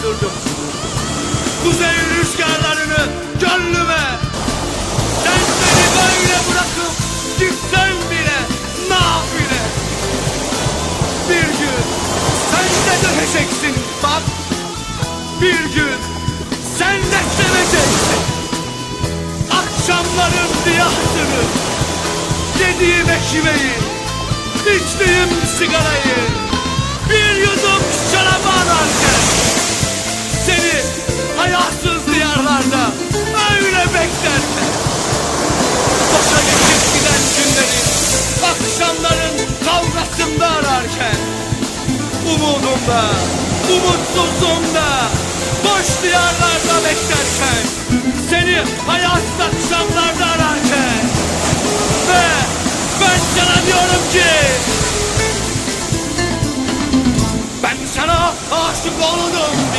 öldürdüm. Kuzey rüzgarlarını gönlüme. Sen beni böyle bırakıp gitsen bile nafile. Bir gün sen de döneceksin bak. Bir gün sen de seveceksin. Akşamların diyasını, yediğim ekmeği, içtiğim sigarayı, bir yudum umudumda, umutsuzluğumda boş diyarlarda beklerken seni hayatta akşamlarda ararken ve ben sana diyorum ki ben sana aşık oldum bir